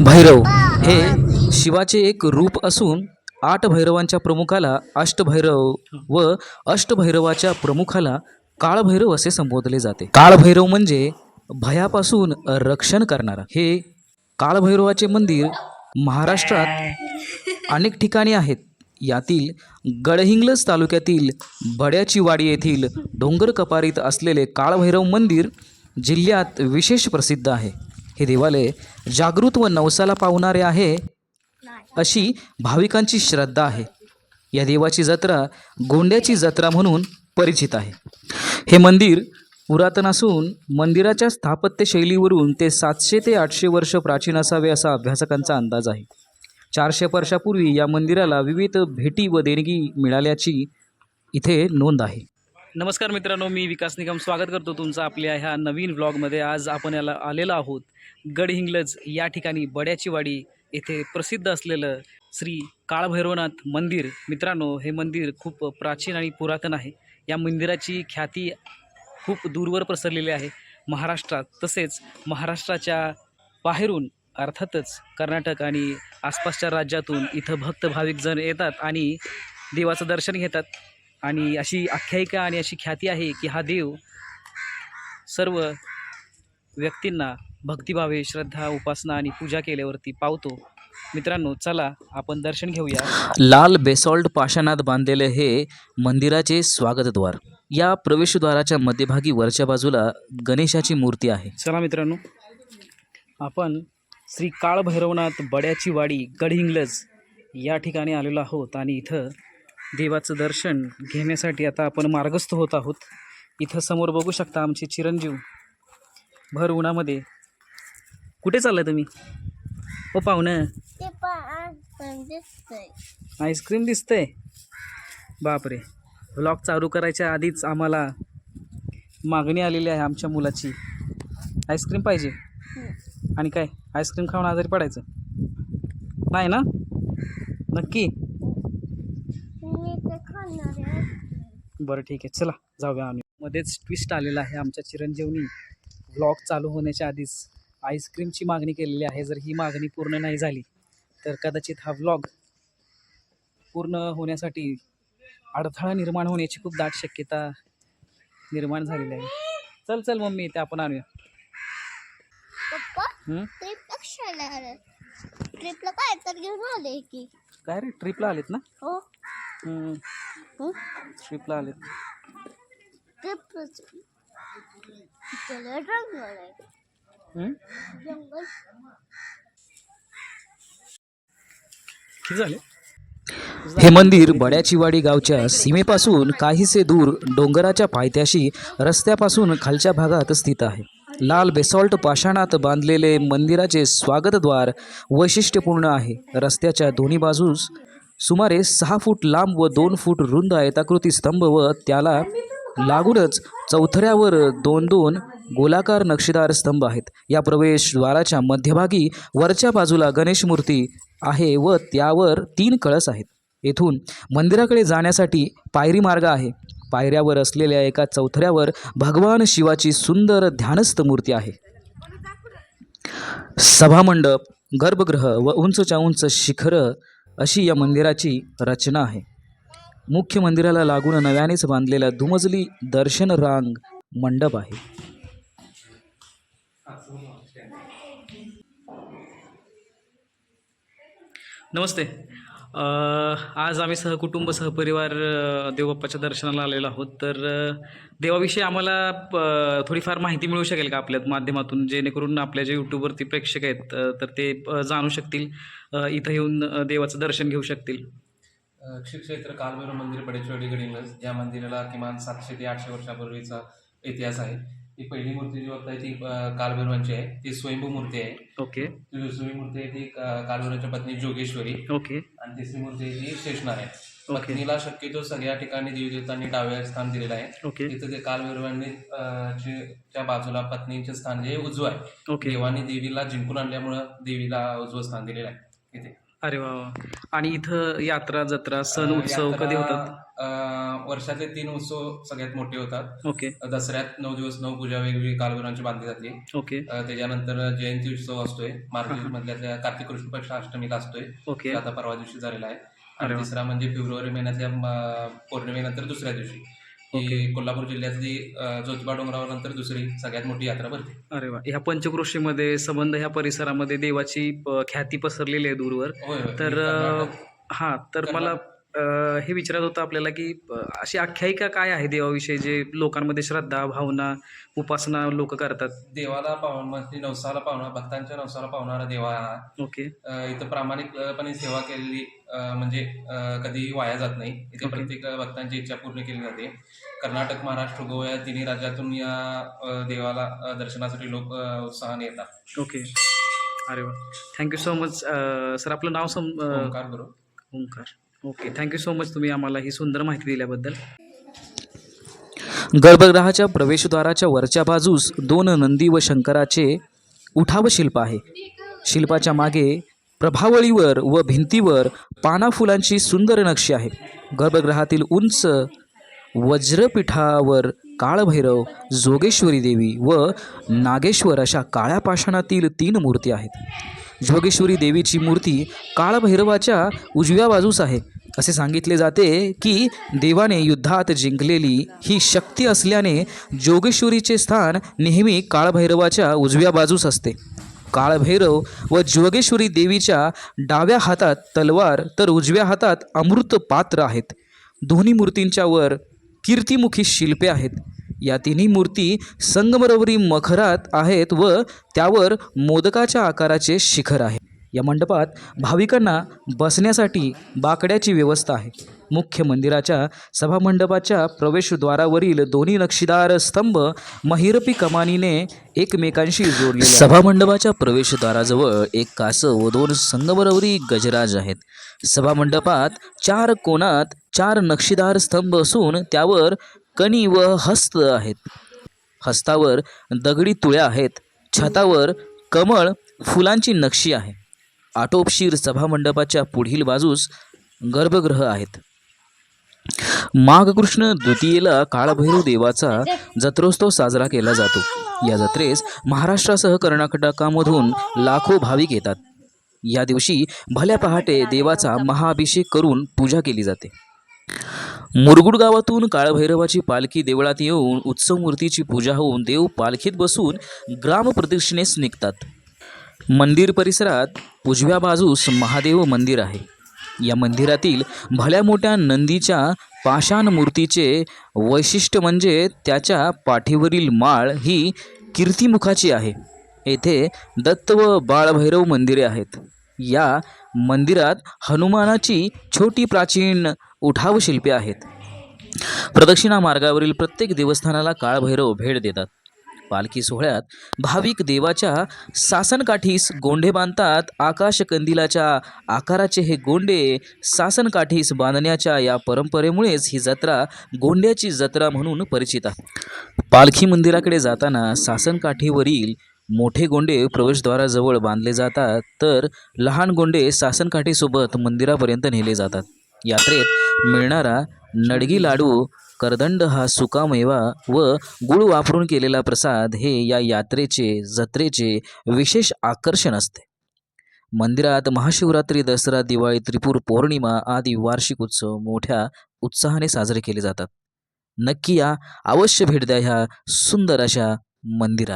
भैरव हे. शिवाचे एक रूप असून आठ भैरवांच्या प्रमुखाला अष्टभैरव व अष्टभैरवाच्या प्रमुखाला काळभैरव असे संबोधले जाते. काळभैरव म्हणजे भयापासून रक्षण करणारा. हे काळभैरवाचे मंदिर महाराष्ट्रात अनेक ठिकाणी आहेत. यातील गडहिंग्लज तालुक्यातील बड्याची वाडी येथील डोंगर कपारीत असलेले काळभैरव मंदिर जिल्ह्यात विशेष प्रसिद्ध आहे. हे देवालय जागृत व नवसाला पावणारे आहे अशी भाविकांची श्रद्धा आहे. या देवाची जत्रा गोंड्याची जत्रा म्हणून परिचित आहे. हे मंदिर पुरातन असून मंदिराच्या स्थापत्यशैलीवरून ते सातशे ते आठशे वर्ष प्राचीन असावे असा अभ्यासकांचा अंदाज आहे. चारशे वर्षापूर्वी या मंदिराला विविध भेटी व देणगी मिळाल्याची इथे नोंद आहे. नमस्कार मित्रांनो मी विकास निगम स्वागत करतो तुमचं आपल्या ह्या नवीन व्लॉगमध्ये आज आपण याला आलेलो आहोत गडहिंग्लज या ठिकाणी बड्याचीवाडी येथे प्रसिद्ध असलेलं श्री काळभैरवनाथ मंदिर. मित्रांनो हे मंदिर खूप प्राचीन आणि पुरातन आहे. या मंदिराची ख्याती खूप दूरवर पसरलेली आहे महाराष्ट्रात. तसेच महाराष्ट्राच्या बाहेरून अर्थातच कर्नाटक आणि आसपासच्या राज्यातून इथं भक्त भाविक जण येतात आणि देवाचं दर्शन घेतात. आणि अशी आख्यायिका आणि अशी ख्याती आहे की हा देव सर्व व्यक्तींना भक्तिभावे श्रद्धा उपासना आणि पूजा केल्यावरती पावतो. मित्रांनो चला आपण दर्शन घेऊया. लाल बेसॉल्ट पाषाणात बांधलेले हे मंदिराचे स्वागतद्वार. या प्रवेशद्वाराच्या मध्यभागी वरच्या बाजूला गणेशाची मूर्ती आहे. चला मित्रांनो आपण श्री काळभैरवनाथ बड्याची वाडी गडहिंग्लज या ठिकाणी आलेलो आहोत आणि इथं देवाचं दर्शन घेण्यासाठी आता आपण मार्गस्थ होत आहोत. इथं समोर बघू शकता आमचे चिरंजीव. भर उन्हामध्ये. कुठे चाललाय तुम्ही? ओ पाहुणं. आईस्क्रीम दिसतंय? बापरे. व्लॉग चालू करायच्या आधीच आम्हाला मागणी आलेली आहे आमच्या मुलाची. आईस्क्रीम पाहिजे. आणि काय? आईस्क्रीम खाऊन आजारी पडायचं. नाही ना? नक्की? बरं ठीक आहे. चला जाऊया आम्ही. मध्येच ट्विस्ट आलेला आहे आमच्या चिरंजीवनी. व्लॉग चालू होण्याच्या आधीच आईस्क्रीमची मागणी केलेली आहे. जर ही मागणी पूर्ण नाही झाली तर कदाचित हा व्लॉग पूर्ण होण्यासाठी अडथळा निर्माण होण्याची खूप दाट शक्यता निर्माण झालेली आहे. चल चल मम्मी ते आपण आणूया. ट्रिपला काय? तर घेऊन आले की. काय रे? ट्रिपला आलेत ना? हो. ट्रिपला झाले? हे मंदिर बड्याचीवाडी गावच्या सीमेपासून काहीसे दूर डोंगराच्या पायथ्याशी रस्त्यापासून खालच्या भागात स्थित आहे. लाल बेसॉल्ट पाषाणात बांधलेले मंदिराचे स्वागतद्वार वैशिष्ट्यपूर्ण आहे. रस्त्याच्या दोन्ही बाजूस सुमारे सहा फूट लांब व दोन फूट रुंद आयताकृती स्तंभ व त्याला लागूनच चौथऱ्यावर दोन दोन गोलाकार नक्षीदार स्तंभ आहेत. या प्रवेशद्वाराच्या मध्यभागी वरच्या बाजूला गणेश मूर्ती आहे व त्यावर तीन कळस आहेत. येथून मंदिराकडे जाण्यासाठी पायरी मार्ग आहे. पायऱ्यावर असलेल्या एका चौथऱ्यावर भगवान शिवाची सुंदर ध्यानस्थ मूर्ती आहे. सभामंडप गर्भगृह व उंचच्या उंच शिखरं अशी या मंदिराची रचना आहे. मुख्य मंदिराला लागून नव्यानेच बांधलेला दुमजली दर्शन रांग मंडप आहे. नमस्ते. आज आम्ही सहकुटुंब सहपरिवार देवबाप्पाच्या दर्शनाला आलेलो आहोत. तर देवाविषयी आम्हाला प- थोडीफार माहिती मिळू शकेल का आपल्या माध्यमातून? जेणेकरून आपल्या जे यूट्यूबवरती प्रेक्षक आहेत तर ते जाणू शकतील इथं येऊन देवाचं दर्शन घेऊ शकतील. अ, कालभैरव मंदिर बडेचवाडी या मंदिराला किमान सातशे ते आठशे वर्षापूर्वीचा इतिहास आहे. ही पहिली मूर्ती जी आहे ती कालभैरवांची आहे. ती स्वयंभू मूर्ती आहे. ओके. ती दुसरी मूर्ती आहे ती कालभैरवांच्या पत्नी जोगेश्वरी. ओके. आणि तिसरी मूर्ती आहे ती शेषनारायण. ओके. पत्नीला शक्यतो सगळ्या ठिकाणी देवदेवतांनी डाव्या स्थान दिलेलं आहे. तिथं ते कालभैरवांनी च्या बाजूला पत्नीचे स्थान जे उजवं आहे. देवाने देवीला जिंकून आणल्यामुळं देवीला उजवं स्थान दिलेलं आहे. इथे. अरे वा वा. आणि इथं यात्रा जत्रा सण अ, उत्सव यात्रा, कधी होतात? अ, वर्षाचे तीन उत्सव सगळ्यात मोठे होतात. ओके. दसऱ्यात नऊ दिवस नऊ पूजा वेगवेगळी कालभैरवांची बांधली जाते. ओके. अ, त्याच्यानंतर जयंती उत्सव असतोय. मार्गशीर्ष मधल्या कार्तिक कृष्ण पक्ष अष्टमीला असतोय. ओके. तो आता परवा दिवशी झालेला आहे. अरे आणि वा. तिसरा म्हणजे फेब्रुवारी महिन्यातल्या पौर्णिमेनंतर दुसऱ्या दिवशी. ही. कोल्हापूर जिल्ह्यातली ज्योतिबा डोंगरावर नंतर दुसरी सगळ्यात मोठी यात्रा भरते. अरे वा. ह्या पंचक्रोशीमध्ये संबंध ह्या परिसरामध्ये देवाची ख्याती पसरलेली आहे दूरवर. तर ही हा तर मला हे विचारत होतं आपल्याला की अशी आख्यायिका काय आहे देवाविषयी जे लोकांमध्ये श्रद्धा भावना उपासना लोक करतात? देवाला पावन म्हणजे नवसाला पावणा भक्तांच्या नवसाला पावणारा देवा हा. ओके. अ, इथं प्रामाणिकपणे सेवा केलेली अ, म्हणजे अ, कधीही वाया जात नाही. इथे ओके. प्रत्येक भक्तांची इच्छा पूर्ण केली जाते. कर्नाटक महाराष्ट्र गोवा या तिन्ही राज्यातून या अ, देवाला अ, दर्शनासाठी लोक अ, उत्साहाने येतात. ओके. अरे वा. थँक्यू सो मच सर आपलं नाव सम अ, Omkar Guru Omkar. Okay thank you so much तुम्ही आम्हाला ही सुंदर माहिती दिल्याबद्दल. गर्भगृहाच्या प्रवेशद्वाराच्या वरच्या बाजूस दोन नंदी व शंकराचे उठाव शिल्प आहे. शिल्पाच्या मागे प्रभावळीवर व भिंतीवर पाना फुलांची सुंदर नक्षी आहे. गर्भगृहातील उंच वज्रपीठावर काळभैरव जोगेश्वरी देवी व नागेश्वर अशा काळ्या पाषाणातील तीन मूर्ती आहेत. जोगेश्वरी देवीची मूर्ती काळभैरवाच्या उजव्या बाजूस आहे. असे सांगितले जाते की देवाने युद्धात जिंकलेली ही शक्ती असल्याने जोगेश्वरीचे स्थान नेहमी काळभैरवाच्या उजव्या बाजूस असते. काळभैरव व जोगेश्वरी देवीच्या डाव्या हातात तलवार तर उजव्या हातात अमृत पात्र आहेत. दोन्ही मूर्तींच्या वर कीर्तिमुखी शिल्पे आहेत. या तिन्ही मूर्ती संगमरवरी मखरात आहेत व त्यावर मोदकाच्या आकाराचे शिखर आहे. या मंडपात भाविकांना बसण्यासाठी बाकड्याची व्यवस्था आहे. मुख्य मंदिराच्या सभामंडपाच्या प्रवेशद्वारावरील दोन्ही नक्षीदार स्तंभ महिरपी कमानीने एकमेकांशी जोडले सभामंडपाच्या प्रवेशद्वाराजवळ एक कासव व दोन संगमरवरी गजराज आहेत. सभामंडपात चार कोणात चार नक्षीदार स्तंभ असून त्यावर कणी व हस्त आहेत. हस्तावर दगडी तुळ्या आहेत. छतावर कमळ फुलांची नक्षी आहे. आटोपशीर सभामंडपाच्या पुढील बाजूस गर्भगृह आहेत. माघकृष्ण द्वितीयेला काळभैरव देवाचा जत्रोत्सव साजरा केला जातो. या जत्रेस महाराष्ट्रासह कर्नाटकामधून लाखो भाविक येतात. या दिवशी भल्या पहाटे देवाचा महाअभिषेक करून पूजा केली जाते. मुरगुड गावातून काळभैरवाची पालखी देवळात येऊन उत्सव मूर्तीची पूजा होऊन देव पालखीत बसून ग्रामप्रदक्षिणेस निघतात. मंदिर परिसरात उजव्या बाजूस महादेव मंदिर आहे. या मंदिरातील भल्या मोठ्या नंदीच्या पाषाण मूर्तीचे वैशिष्ट्य म्हणजे त्याच्या पाठीवरील माळ ही कीर्तिमुखाची आहे. येथे दत्त व बाळभैरव मंदिरे आहेत. या मंदिरात हनुमानाची छोटी प्राचीन उठाव शिल्पे आहेत. प्रदक्षिणा मार्गावरील प्रत्येक देवस्थानाला काळभैरव भेट देतात. पालखी सोहळ्यात भाविक देवाच्या सासनकाठीस गोंडे बांधतात. आकाश कंदिलाच्या आकाराचे हे गोंडे सासनकाठीस बांधण्याच्या या परंपरेमुळेच ही जत्रा गोंड्याची जत्रा म्हणून परिचित आहे. पालखी मंदिराकडे जाताना सासनकाठीवरील मोठे गोंडे प्रवेशद्वाराजवळ बांधले जातात. तर लहान गोंडे सासनकाठीसोबत मंदिरापर्यंत नेले जातात. यात्रेत मिळणारा नडगी लाडू करदंड हा सुकामेवा व गुळ वापरून केलेला प्रसाद हे या यात्रेचे जत्रेचे विशेष आकर्षण असते. मंदिरात महाशिवरात्री दसरा दिवाळी त्रिपूर पौर्णिमा आदी वार्षिक उत्सव मोठ्या उत्साहाने साजरे केले जातात. नक्की या अवश्य भेट द्या ह्या सुंदर अशा मंदिरात.